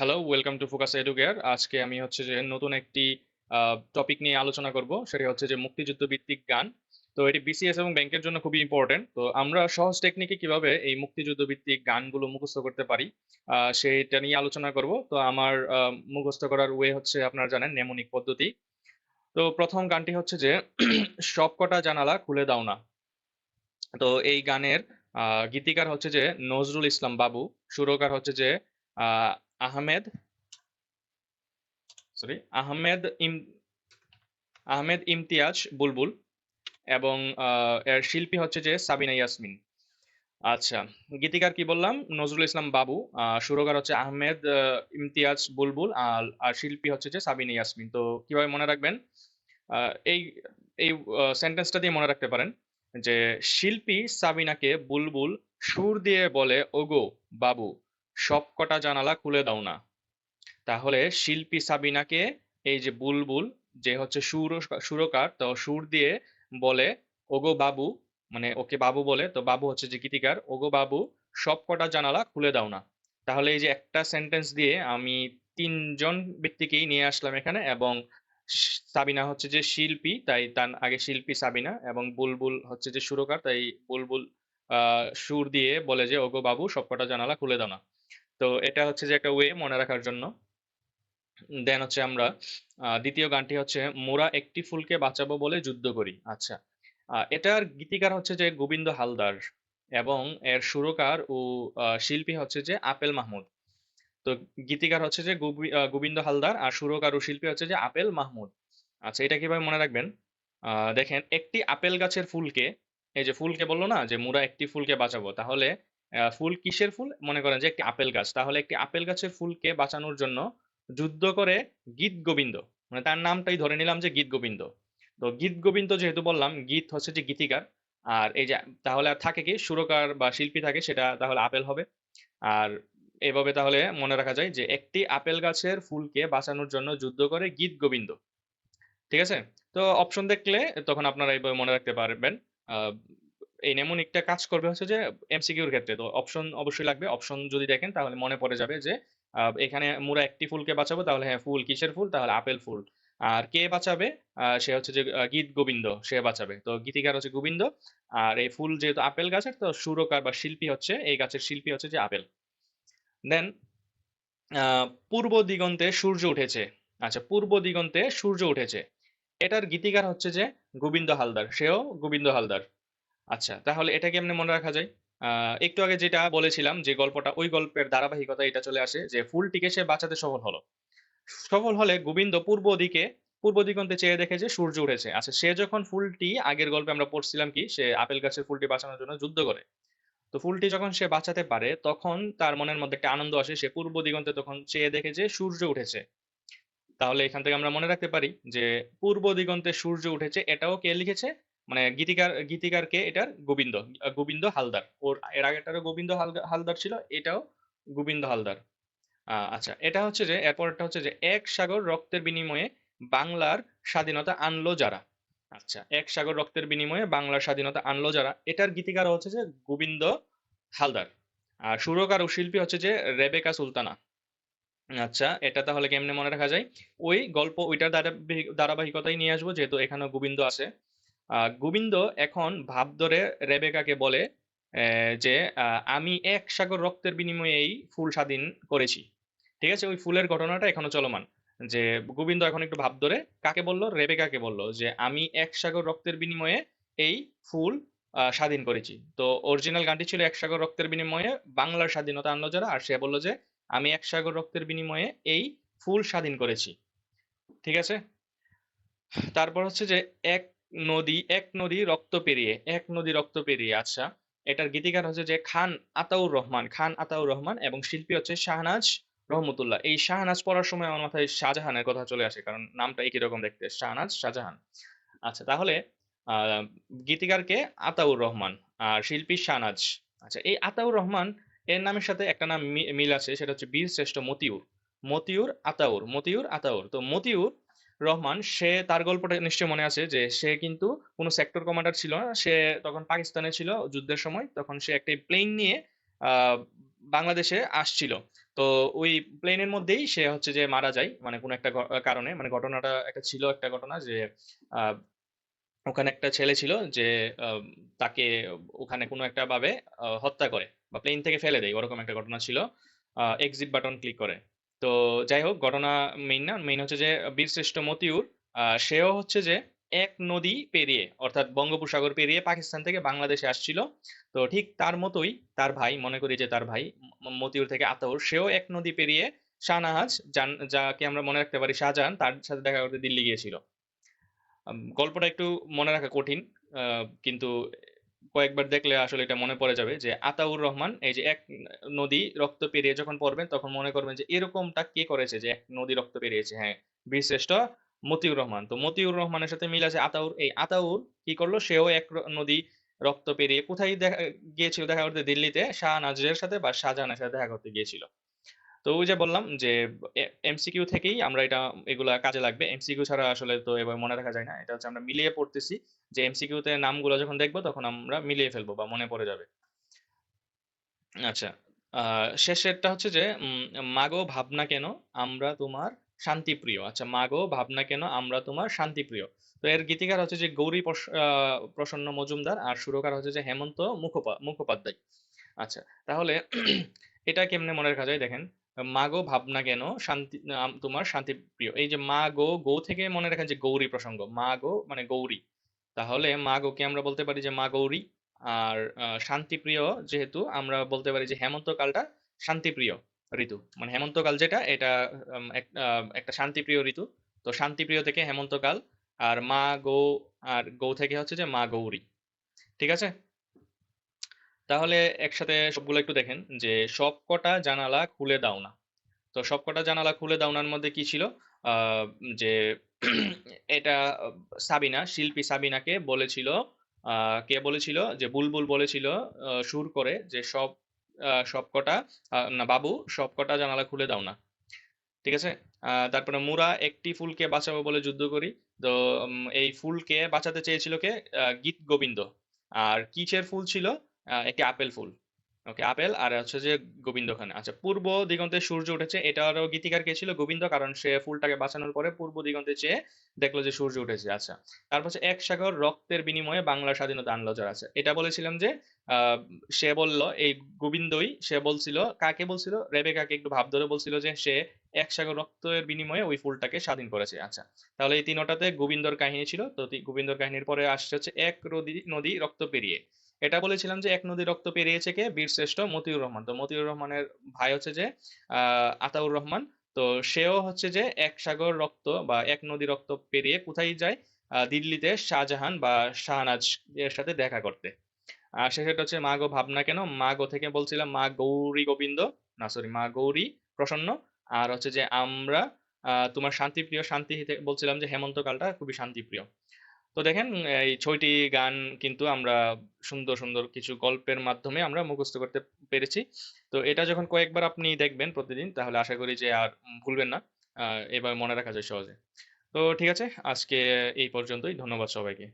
Hello welcome to focus educare আজকে আমি হচ্ছে যে নতুন একটি টপিক নিয়ে আলোচনা করব, সেটা হচ্ছে যে মুক্তিযুদ্ধ ভিত্তিক গান। তো এটি বিসিএস এবং ব্যাংকের জন্য খুবই ইম্পর্টেন্ট তো আমরা সহজ টেকনিকে কীভাবে এই মুক্তিযুদ্ধ ভিত্তিক গানগুলো মুখস্থ করতে পারি সেইটা নিয়ে আলোচনা করব। তো আমার মুখস্থ করার ওয়ে হচ্ছে আপনারা জানেন নেমনিক পদ্ধতি। তো প্রথম গানটি হচ্ছে যে সবকটা জানালা খুলে দাও না। তো এই গানের গীতিকার হচ্ছে যে নজরুল ইসলাম বাবু, সুরকার হচ্ছে যে আহমেদ সরি আহমেদ ইম আহমেদ ইমতিয়াজ বুলবুল এবং এর শিল্পী হচ্ছে যে সাবিনা ইয়াসমিন। আচ্ছা গীতিকার কি বললাম? নজরুল ইসলাম বাবু সুরকার হচ্ছে আহমেদ আহ, ইমতিয়াজ বুলবুল আর শিল্পী হচ্ছে যে সাবিনা ইয়াসমিন। তো কীভাবে মনে রাখবেন? এই এই সেন্টেন্সটা দিয়ে মনে রাখতে পারেন যে শিল্পী সাবিনাকে বুলবুল সুর দিয়ে বলে ওগো বাবু। সব কটা জানালা খুলে দাও না। তাহলে শিল্পী সাবিনাকে এই যে বুলবুল, যে হচ্ছে সুর, সুরকার, তো সুর দিয়ে বলে, ওগো বাবু মানে ওকে বাবু বলে, তো বাবু হচ্ছে যে গীতিকার, ওগো বাবু সব কটা জানালা খুলে দাও না। তাহলে এই যে একটা সেন্টেন্স দিয়ে আমি তিনজন ব্যক্তিকেই নিয়ে আসলাম এখানে, এবং সাবিনা হচ্ছে যে শিল্পী, তাই তার আগে শিল্পী সাবিনা, এবং বুলবুল হচ্ছে যে সুরকার, তাই বুলবুল সুর দিয়ে বলে যে, ওগো বাবু সব কটা জানালা খুলে দাও না। তো এটা হচ্ছে যে একটা ওয়ে মনে রাখার জন্য। দেন হচ্ছে আমরা দ্বিতীয় গানটি হচ্ছে, মোরা একটি ফুলকে বাঁচাবো বলে যুদ্ধ করি। আচ্ছা এটার গীতিকার হচ্ছে যে গোবিন্দ হালদার এবং এর সুরকার ও শিল্পী হচ্ছে যে আপেল মাহমুদ। তো গীতিকার হচ্ছে যে গোবি- গোবিন্দ হালদার আর সুরকার ও শিল্পী হচ্ছে যে আপেল মাহমুদ। আচ্ছা এটা কীভাবে মনে রাখবেন? দেখেন, একটি আপেল গাছের ফুলকে, এই যে ফুলকে বলল না যে, মোরা একটি ফুলকে বাঁচাবো। তাহলে ফুল কিসের ফুল? মনে করেন যে একটি আপেল গাছ। তাহলে একটি আপেল গাছের ফুলকে বাঁচানোর জন্য যুদ্ধ করে গীত গোবিন্দ। মানে তার নামটাই ধরে নিলাম যে গীত গোবিন্দ। তো গীত গোবিন্দ যেহেতু বললাম, গীত হচ্ছে যে গীতিকার। আর এই যে, তাহলে আর থাকে কি? সুরকার বা শিল্পী থাকে, সেটা তাহলে আপেল হবে। আর এভাবে তাহলে মনে রাখা যায় যে একটি আপেল গাছের ফুলকে বাঁচানোর জন্য যুদ্ধ করে গীত গোবিন্দ। ঠিক আছে? তো অপশন দেখলে তখন আপনারা এইভাবে মনে রাখতে পারবেন। এই নেমোনিকটা কাজ করবে হচ্ছে যে এমসিকিউর ক্ষেত্রে। তো অপশন অবশ্যই লাগবে। অপশন যদি দেখেন, তাহলে মনে পড়ে যাবে যে এখানে মোরা একটি ফুলকে বাঁচাবো, তাহলে হ্যাঁ ফুল কিসের ফুল? তাহলে আপেল ফুল। আর কে বাঁচাবে? সে হচ্ছে যে গীত গোবিন্দ, সে বাঁচাবে। তো গীতিকার হচ্ছে গোবিন্দ। আর এই ফুল যেহেতু আপেল গাছের, তো সুরকার বা শিল্পী হচ্ছে, এই গাছের শিল্পী হচ্ছে যে আপেল। দেন পূর্ব দিগন্তে সূর্য উঠেছে। আচ্ছা পূর্ব দিগন্তে সূর্য উঠেছে। এটার গীতিকার হচ্ছে যে গোবিন্দ হালদার। সেও গোবিন্দ হালদার। আচ্ছা তাহলে এটা কেমনে মনে রাখা যায়। একটু আগে যেটা বলেছিলাম যে গল্পটা, ওই গল্পের ধারাবাহিকতা এটা চলে আসে যে ফুলটিকে সে বাঁচাতে সফল হলো। সফল হলে গোবিন্দ পূর্ব দিকে, পূর্ব দিগন্তে চেয়ে দেখে যে সূর্য উঠেছে। আচ্ছা সে যখন ফুলটি আগের গল্পে আমরা পড়ছিলাম কি, সে আপেল গাছের ফুলটি বাঁচানোর জন্য যুদ্ধ করে। তো ফুলটি যখন সে বাঁচাতে পারে, তখন তার মনের মধ্যে একটা আনন্দ আসে। সে পূর্ব দিগন্তে তখন চেয়ে দেখে যে সূর্য উঠেছে। তাহলে এখান থেকে আমরা মনে রাখতে পারি যে পূর্ব দিগন্তে সূর্য উঠেছে, এটাও কে লিখেছে? মানে গীতিকার গীতিকার কে এটার গোবিন্দ গোবিন্দ হালদার। ওর, এর আগেটারও গোবিন্দ হালদা- হালদার ছিল, এটাও গোবিন্দ হালদার। আচ্ছা এটা হচ্ছে যে, এরপরটা হচ্ছে যে, এক সাগর রক্তের বিনিময়ে বাংলার স্বাধীনতা আনলো যারা। আচ্ছা এক সাগর রক্তের বিনিময়ে বাংলার স্বাধীনতা আনলো যারা, এটার গীতিকার হচ্ছে যে গোবিন্দ হালদার। আর সুরকার ও শিল্পী হচ্ছে যে রেবেকা সুলতানা। আচ্ছা এটা তাহলে কেমনে মনে রাখা যায়? ওই গল্প, ওইটার ধারাবাহিক- ধারাবাহিকতাই নিয়ে আসব, যেহেতু এখানে গোবিন্দ আছে। গোবিন্দ এখন ভাব ধরে রেবেকাকে বলে যে আমি এক সাগর রক্তের বিনিময়ে এই ফুল স্বাধীন করেছি। ঠিক আছে? ওই ফুলের ঘটনাটা এখনও চলমান। যে, গোবিন্দ এখন একটু ভাব ধরে কাকে বলল? রেবেকাকে বলল যে, আমি এক সাগর রক্তের বিনিময়ে এই ফুল স্বাধীন করেছি। তো অরিজিনাল গানটি ছিল এক সাগর রক্তের বিনিময়ে বাংলার স্বাধীনতা আনলো যারা আর সে বলল যে, আমি এক সাগর রক্তের বিনিময়ে এই ফুল স্বাধীন করেছি। ঠিক আছে? তারপর হচ্ছে যে, এক নদী, এক নদী রক্ত পেরিয়ে, এক নদী রক্ত পেরিয়ে আচ্ছা এটার গীতিকার হচ্ছে যে খান আতাউর রহমান, খান আতাউর রহমান এবং শিল্পী হচ্ছে শাহনাজ রহমতুল্লাহ। এই শাহনাজ পড়ার সময় আমার মাথায় শাহজাহানের কথা চলে আসে, কারণ নামটা একই রকম দেখতে, শাহনাজ শাহজাহান। আচ্ছা তাহলে গীতিকারকে আতাউর রহমান আর শিল্পী শাহনাজ। আচ্ছা এই আতাউর রহমান এর নামের সাথে একটা নাম মিল আছে, সেটা হচ্ছে বীর শ্রেষ্ঠ মতিউর। মতিউর আতাউর মতিউর আতাউর। তো মতিউর রহমান, সে তার গল্পটা নিশ্চয় মনে আছে যে সে কিন্তু কোনো সেক্টর কমান্ডার ছিল না। সে তখন পাকিস্তানে ছিল যুদ্ধের সময়, তখন সে একটি প্লেন নিয়ে বাংলাদেশে আসছিল। তো ওই প্লেনের মধ্যেই সে হচ্ছে যে মারা যায় মানে কোনো একটা কারণে। মানে ঘটনাটা একটা ছিল একটা ঘটনা যে ওখানে একটা ছেলে ছিল যে তাকে ওখানে কোনো একটা ভাবে হত্যা করে বা প্লেন থেকে ফেলে দেয়, ওরকম একটা ঘটনা ছিল। এক্সিট বাটন ক্লিক করে। তো যাই হোক, ঘটনা মেইন না। মেইন হচ্ছে যে, বীরশ্রেষ্ঠ মতিউর সেও হচ্ছে যে, এক নদী পেরিয়ে, অর্থাৎ বঙ্গোপসাগর পেরিয়ে পাকিস্তান থেকে বাংলাদেশে আসছিল। তো ঠিক তার মতোই তার ভাই, মনে করি যে তার ভাই মতিউর থেকে আতাউর, সেও এক নদী পেরিয়ে শাহনাহাজ যাকে আমরা মনে রাখতে পারি শাহজাহান, তার সাথে দেখা করতে দিল্লি গিয়েছিল। গল্পটা একটু মনে রাখা কঠিন কিন্তু কয়েকবার দেখলে আসলে এটা মনে পড়ে যাবে যে আতাউর রহমান, এই যে এক নদী রক্ত পেরিয়ে যখন পড়বেন, তখন মনে করবেন যে এরকমটা কে করেছে যে এক নদী রক্ত পেরিয়েছে? হ্যাঁ বীরশ্রেষ্ঠ মতিউর রহমান। তো মতিউর রহমানের সাথে মিল আছে আতাউর। এই আতাউর কি করল? সেও এক নদী রক্ত পেরিয়ে কোথায় দেখা গিয়েছিল? দেখা করতে দিল্লিতে শাহ নাজরের সাথে বা শাহজাহানের সাথে দেখা করতে গিয়েছিল। তো ওই যে বললাম যে এমসিকিউ থেকেই আমরা এটা, এগুলা কাজে লাগবে। এমসিকিউ ছাড়া আসলে তো এবার মনে রাখা যায় না। এটা হচ্ছে আমরা মিলিয়ে পড়তেছি যে এমসিকিউ তে নামগুলো যখন দেখব তখন আমরা মিলিয়ে ফেলব বা মনে পড়ে যাবে। আচ্ছা শেষেরটা হচ্ছে যে মাগো ভাবনা কেন আমরা তোমার শান্তিপ্রিয়? আচ্ছা মাগো ভাবনা কেন আমরা তোমার শান্তিপ্রিয়? তো এর গীতিকার হচ্ছে যে গৌরী প্রসন্ন মজুমদার আর সুরকার হচ্ছে যে হেমন্ত মুখোপা, মুখোপাধ্যায়। আচ্ছা তাহলে এটা কেমনে মনে রাখা যায় দেখেন? মাগো ভাবনা কেন? শান্তি তোমার শান্তি প্রিয়। এই যে মা গো গো থেকে মনে রাখেন যে গৌরী প্রসঙ্গ। মা গো মানে গৌরী। তাহলে মা গোকে আমরা বলতে পারি যে মা গৌরী। আর শান্তিপ্রিয় যেহেতু আমরা বলতে পারি যে হেমন্তকালটা শান্তিপ্রিয় ঋতু। মানে হেমন্তকাল যেটা, এটা একটা শান্তিপ্রিয় ঋতু। তো শান্তিপ্রিয় থেকে হেমন্তকাল আর মা গো, আর গৌ থেকে হচ্ছে যে মা গৌরী। ঠিক আছে? তাহলে একসাথে সবগুলো একটু দেখেন যে সব কটা জানালা খুলে দাও না। তো সবকটা জানালা খুলে দাওনার মধ্যে কি ছিল? যে এটা সাবিনা, শিল্পী সাবিনাকে বলেছিল কে বলেছিল? যে বুলবুল বলেছিল সুর করে যে সব সবকটা না বাবু, সবকটা জানালা খুলে দাও না। ঠিক আছে? তারপরে মুরা, একটি ফুলকে বাঁচাবো বলে যুদ্ধ করি। তো এই ফুলকে বাঁচাতে চেয়েছিল কে? গীত গোবিন্দ। আর কিসের ফুল ছিল? একটি আপেল ফুল। ওকে আপেল আর হচ্ছে যে গোবিন্দ খান আচ্ছা পূর্ব দিগন্তে সূর্য উঠেছে, এটারও গীতিকার কে ছিল? গোবিন্দ, কারণ সে ফুলটাকে বাঁচানোর পরে পূর্ব দিগন্তে চেয়ে দেখল যে সূর্য উঠেছে। আচ্ছা তারপর এক সাগর রক্তের বিনিময়ে বাংলার স্বাধীনতা আনলো যারা। আছে এটা বলেছিলাম যে সে বলল, এই গোবিন্দই সে বলছিল, কাকে বলছিল? রেবেকাকে একটু ভাব ধরে বলছিল যে সে এক সাগর রক্তের বিনিময়ে ওই ফুলটাকে স্বাধীন করেছে। আচ্ছা তাহলে এই তিনটাতে গোবিন্দর কাহিনী ছিল। তো গোবিন্দর কাহিনীর পরে আসছে হচ্ছে এক নদী নদী রক্ত পেরিয়ে। এটা বলেছিলাম যে এক নদী রক্ত পেরিয়েছে কে? বীরশ্রেষ্ঠ মতিউর রহমান। তো মতিউর রহমানের ভাই হচ্ছে যে, আহ, আতাউর রহমান। তো সেও হচ্ছে যে এক সাগর রক্ত বা এক নদী রক্ত পেরিয়ে কোথায় যায়? দিল্লিতে শাহজাহান বা শাহনাজ এর সাথে দেখা করতে। আর শেষেরটা হচ্ছে মা গো ভাবনা কেন? মা গো থেকে বলছিলাম মা গৌরী গোবিন্দ। না সরি মা গৌরী প্রসন্ন। আর হচ্ছে যে আমরা তোমার শান্তিপ্রিয় শান্তি বলছিলাম যে হেমন্তকালটা খুবই শান্তিপ্রিয়। তো দেখেন, এই ছয়টি গান কিন্তু আমরা সুন্দর সুন্দর কিছু গল্পের মাধ্যমে আমরা মুখস্থ করতে পেরেছি। তো এটা যখন কয়েকবার আপনি দেখবেন প্রতিদিন, তাহলে আশা করি যে আর ভুলবেন না। এবার মনে রাখা যায় সহজে। তো ঠিক আছে, আজকে এই পর্যন্তই। ধন্যবাদ সবাইকে।